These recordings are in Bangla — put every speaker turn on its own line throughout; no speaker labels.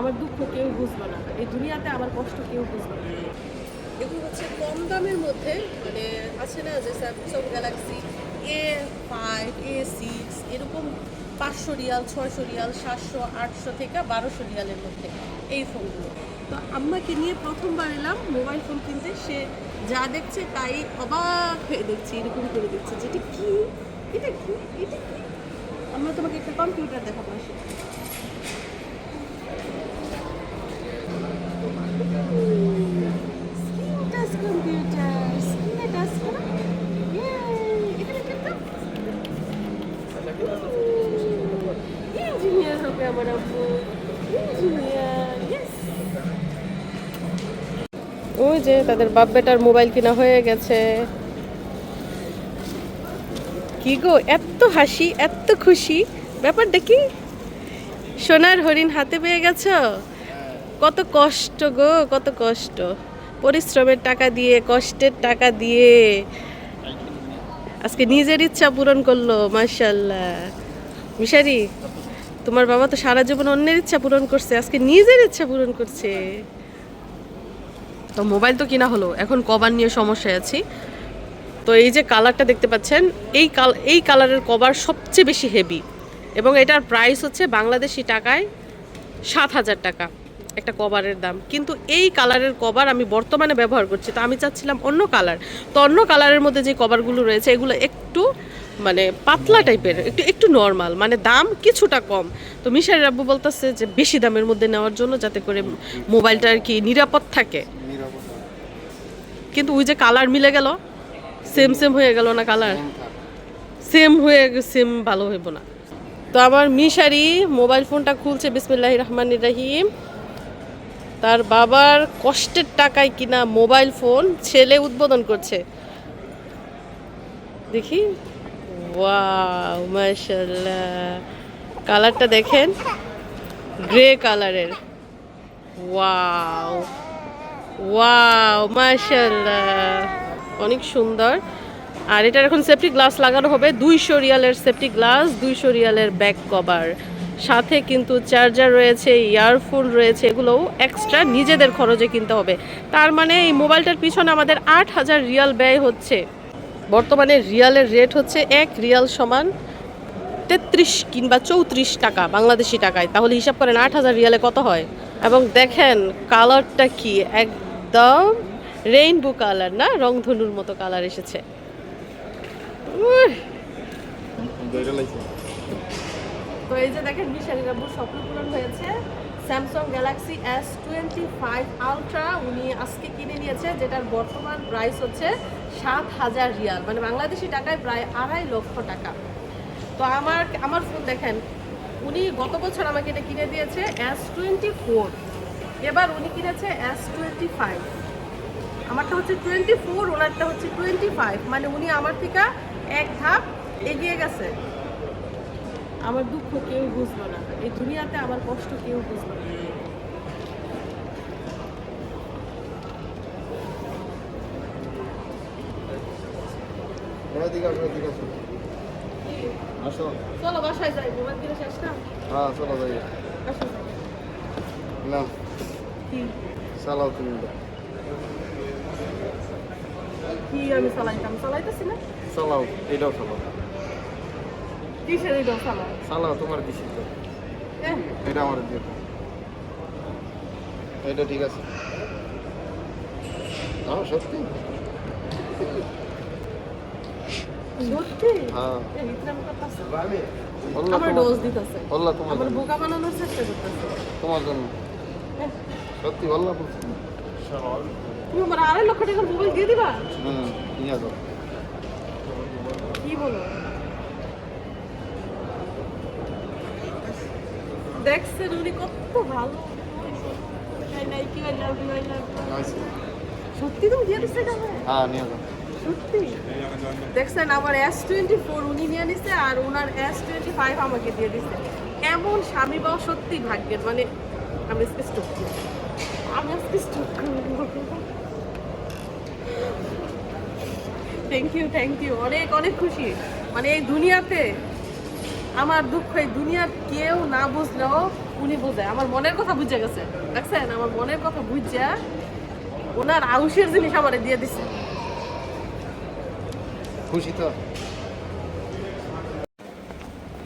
আমার দুঃখ কেউ বুঝবে না। এই দুনিয়াতে আমার কষ্ট কেউ বুঝবে না। এগুলো হচ্ছে কম দামের মধ্যে মানে আছে না যে Samsung Galaxy A five A six এরকম পাঁচশো রিয়াল, ছয়শো রিয়াল, সাতশো, আটশো থেকে বারোশো রিয়ালের মধ্যে এই ফোনগুলো তো আম্মাকে নিয়ে প্রথমবার এলাম মোবাইল ফোন কিনতে, সে যা দেখছে তাই অবাক হয়ে দেখছে, এরকম করে দেখছে যে এটা কি? এটা কি? এটা কি? আমরা তোমাকে একটা কম্পিউটার দেখাবো, আসে। ওই যে তাদের বাপ বেটার মোবাইল কিনা হয়ে গেছে। কি গো, এত হাসি, এত খুশি। ব্যাপারটা কি? সোনার হরিণ হাতে পেয়ে গেছো? কত কষ্ট গো, কত কষ্ট। পরিশ্রমের টাকা দিয়ে, কষ্টের টাকা দিয়ে। আজকে নিজের ইচ্ছা পূরণ করল মাশাল্লাহ মিশারি, তোমার বাবা তো সারা জীবন অন্যের ইচ্ছা পূরণ করছে, আজকে নিজের ইচ্ছা পূরণ করছে। তো মোবাইল তো কিনা হলো, এখন কভার নিয়ে সমস্যায় আছি। তো এই যে কালারটা দেখতে পাচ্ছেন, এই কাল, এই কালারের কভার সবচেয়ে বেশি হেভি এবং এটার প্রাইস হচ্ছে বাংলাদেশি টাকায় সাত হাজার টাকা। একটা কভারের দাম। কিন্তু এই কালারের কভার আমি বর্তমানে ব্যবহার করছি তো আমি চাচ্ছিলাম অন্য কালার তো অন্য কালারের মধ্যে যে কভারগুলো রয়েছে এগুলো একটু মানে পাতলা টাইপের একটু একটু নর্মাল মানে দাম কিছুটা কম। তো মিশারি রাব্বু বলতেছে যে বেশি দামের মধ্যে নেওয়ার জন্য যাতে করে মোবাইলটা আর কি নিরাপদ থাকে। কিন্তু ওই যে কালার মিলে গেল সেম সেম হয়ে গেল না কালার সেম হয়ে সেম ভালো হইব না। তো আমার মিশারি মোবাইল ফোনটা খুলছে বিসমিল্লাহ রহমান রাহিম। তার বাবার কষ্টের টাকায় কিনা মোবাইল ফোন ছেলে উদ্বোধন করছে। দেখি। কালারটা দেখেন। গ্রে কালারের। ওয়াও। অনেক সুন্দর। আর এটার এখন সেফটি গ্লাস লাগানো হবে। দুইশো রিয়ালের সেফটি গ্লাস, দুইশো রিয়ালের ব্যাক কভার। সাথে কিন্তু চার্জার রয়েছে, ইয়ারফোন রয়েছে, এগুলোও এক্সট্রা নিজেদের খরচে কিনতে হবে। তার মানে এই মোবাইলটার পিছনে আমাদের আট হাজার রিয়াল ব্যয় হচ্ছে। বর্তমানে রিয়ালের রেট হচ্ছে এক রিয়াল সমান তেত্রিশ কিংবা চৌত্রিশ টাকা বাংলাদেশি টাকায়। তাহলে হিসাব করেন আট হাজার রিয়ালে কত হয়? এবং দেখেন কালারটা কি? একদম রেইনবো কালার না? রংধনুর মতো কালার এসেছে। তো এই যে দেখেন মিশালি রাব্বুর স্বপ্ন পূরণ হয়েছে। Samsung Galaxy S twenty five ultra উনি আজকে কিনে নিয়েছে, যেটার বর্তমান প্রাইস হচ্ছে সাত হাজার রিয়াল। মানে বাংলাদেশি টাকায় প্রায় আড়াই লক্ষ টাকা। তো আমার আমার ফোন দেখেন, উনি গত বছর আমাকে এটা কিনে দিয়েছে এস টোয়েন্টি ফোর এবার উনি কিনেছে এস টোয়েন্টি ফাইভ আমারটা হচ্ছে টোয়েন্টি ফোর ওনারটা হচ্ছে টোয়েন্টি ফাইভ মানে উনি আমার থেকে এক ধাপ এগিয়ে গেছে। আমার দুঃখ কেউ বুঝবে না। এই দুনিয়াতে আমার কষ্ট কেউ বুঝবে না। চলো বাসায় যাই। মোবাইল কিনে শেষ না?
হ্যাঁ চলো যাই। না। চালাও তুমি।
কি আমি চালাইতাম? চালাইতেছি না?
চালাও এটাও চালাও।
কিসের এই চালাই
চালাও তোমার কিসের তো এটা আমার দিয়ে এটা ঠিক আছে। হ্যাঁ সত্যি?
সত্যি?
হ্যাঁ।
আমার
তোমার
ডোজ দিতেছে।
বললা তোমার
আমার
জন্য।
বোকা বানানোর চেষ্টা করতেছে।
তোমার জন্য।
হ্যাঁ।
সত্যি বললা
তুমি? আমার আড়াই লক্ষ টাকার মোবাইল দিয়ে দিবা?
হুম নিয়ে যাও।
কি বলো? দেখছেন উনি কত ভালো। you. সত্যি তুমি দিয়ে দিচ্ছে?
হ্যাঁ নিয়ে যাও
সত্যি? দেখছেন আমার এস টোয়েন্টি ফোর উনি নিয়ে নিছে আর ওনার এস টোয়েন্টি ফাইভ আমাকে দিয়ে দিচ্ছে এমন স্বামী পাওয়া সত্যি ভাগ্যের মানে আমি আজকে স্টক আমি আজকে stock thank you thank you অনেক অনেক খুশি। মানে এই দুনিয়াতে আমার দুঃখ এই দুনিয়ার কেউ না বুঝলেও উনি বোঝে। আমার মনের কথা বুঝে গেছে। দেখছেন? আমার মনের কথা বুঝা ওনার আউসের জিনিস আমারে দিয়ে দিছে।
খুশি তো?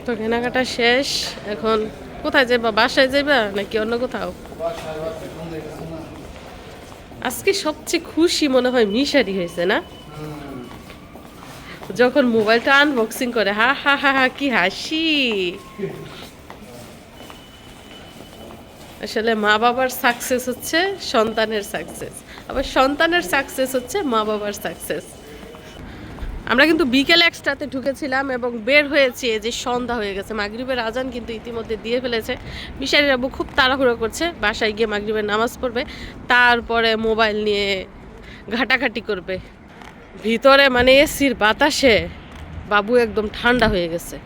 তো কেনাকাটা শেষ। এখন কোথায় যাইবা? বাসায় যাইবা নাকি অন্য কোথাও? আজকে সবচেয়ে খুশি মনে হয় মিশারি হয়েছে না? যখন মোবাইলটা আনবক্সিং করে, হা হা হা হা, কি হাসি। আসলে মা বাবার সাকসেস হচ্ছে সন্তানের সাকসেস আবার সন্তানের সাকসেস হচ্ছে মা বাবার সাকসেস আমরা কিন্তু বিকেল একটাতে ঢুকেছিলাম এবং বের হয়েছি যে সন্ধ্যা হয়ে গেছে। মাগরিবের আজান কিন্তু ইতিমধ্যে দিয়ে ফেলেছে। মিশারি আব্বু খুব তাড়াহুড়ো করছে, বাসায় গিয়ে মাগরিবের নামাজ পড়বে, তারপরে মোবাইল নিয়ে ঘাটাঘাটি করবে। ভিতরে মানে এসির বাতাসে বাবু একদম ঠান্ডা হয়ে গেছে।